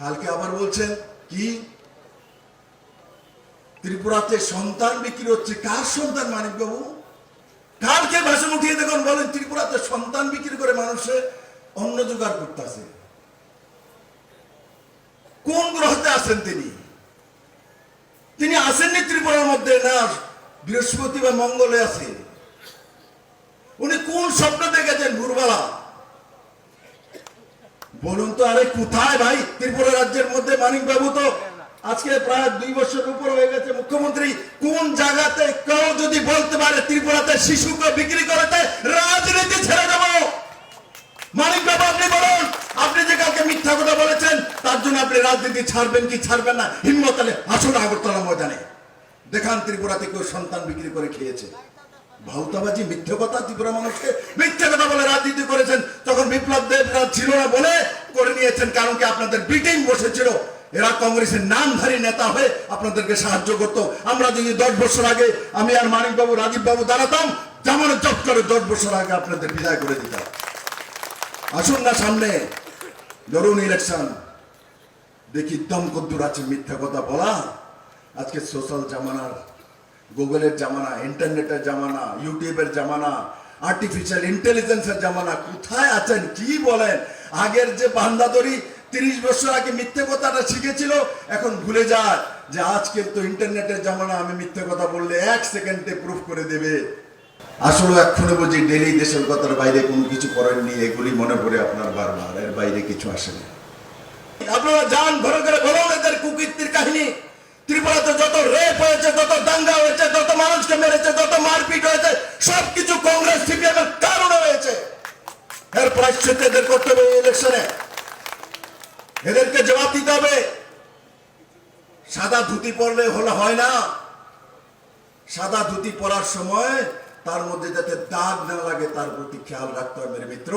কালকে আবার বলছেন, কি? ত্রিপুরাতে সন্তান বিক্রি হচ্ছে, কার সন্তান মানিক বাবু কালকে ভাষণ উঠিয়ে দেখুন, বলেন, ত্রিপুরাতে সন্তান বিক্রি করে মানুষে অন্ন জোগাড় করতেছে। কোন গ্রহতে আছেন তিনি? তিনি আসেননি ত্রিপুরার মধ্যে, না, বৃহস্পতি বা মঙ্গলে আছে। উনি কোন স্বপ্ন দেখেছেন ভোরবেলা বলুন তো, আরে কোথায় ভাই? ত্রিপুরা রাজ্যের মধ্যে মানিক বাবু তো আজকে প্রায় দুই বছর উপর হয়ে গেছে। মুখ্যমন্ত্রী, কোন জায়গাতে কেউ যদি বলতে পারে ত্রিপুরাতে শিশুকে বিক্রি করতে রাজনীতি ছেড়ে দেব। মানিক বাবু আপনি বলুন, আপনি যে কালকে মিথ্যা কথা বলেছেন, তার জন্য আপনি রাজনীতি ছাড়বেন কি ছাড়বেন না? হিম্মত হলে আসুন আগরতলা ময়দানে। দেখান ত্রিপুরাতে কেউ সন্তান বিক্রি করে খেয়েছে। ভাউতাবাজি, মিথ্যে কথা, ত্রিপুরা মানুষকে মিথ্যে কথা বলে রাজনীতি করেছেন। তখন বিপ্লব দেবরা ছিল না বলে করে নিয়েছেন, কারণ কি আপনাদের ব্রিটিং বসেছিল। এরা কংগ্রেসের নামধারী নেতা হয়ে আপনাদেরকে সাহায্য করত। আমরা যদি দশ বছর আগে আমি আর মানিক বাবু রাজীব বাবু দাঁড়াতাম জামানত জব করে দশ বছর আগে আপনাদের বিদায় করে দিতাম। আসুন না সামনে, ধরুন ইলেকশন দেখি দম কদ্দুর আছে, মিথ্যা কথা বলা। আজকে সোশ্যাল জামানার গুগলের জামানা ইন্টারনেটের জামানা ইউটিউবের জামানা আর্টিফিশিয়াল ইন্টেলিজেন্সের জামানা, কোথায় আছেন? কি বলেন? আগের যে বান্দাদরি তিরিশ বছর আগে মিথ্যে কথাটা শিখেছিল, এখন ভুলে যায় যে আজকের তো ইন্টারনেটের জামানা, আমি মিথ্যে কথা বললে এক সেকেন্ডে প্রুফ করে দেবে। আসলে এক্ষুনি বুঝি ডেলি দেশের কথার বাইরে কোনো কিছু করেননি এগুলি মনে পড়ে আপনার বারবার, এর বাইরে কিছু আসেনি আপনারা যান, ঘরে ঘরে বলুন এদের কুকীর্তির কাহিনী। ত্রিপুরাতে যত রেপ হয়েছে, যত দাঙ্গা হয়েছে, যত মানুষকে মেরেছে, যত মারপিট হয়েছে সবকিছু কংগ্রেস সিপিএম এর কারণে হয়েছে। এর প্রায়শ্চিত এদের করতে হবে ইলেকশনে এদেরকে জবাব দিতে হবে, সাদা ধুতি পরলে হলে হয় না। সাদা ধুতি পরার সময় তার মধ্যে যাতে দাগ না লাগে, তার প্রতি খেয়াল রাখতে হবে মিত্র।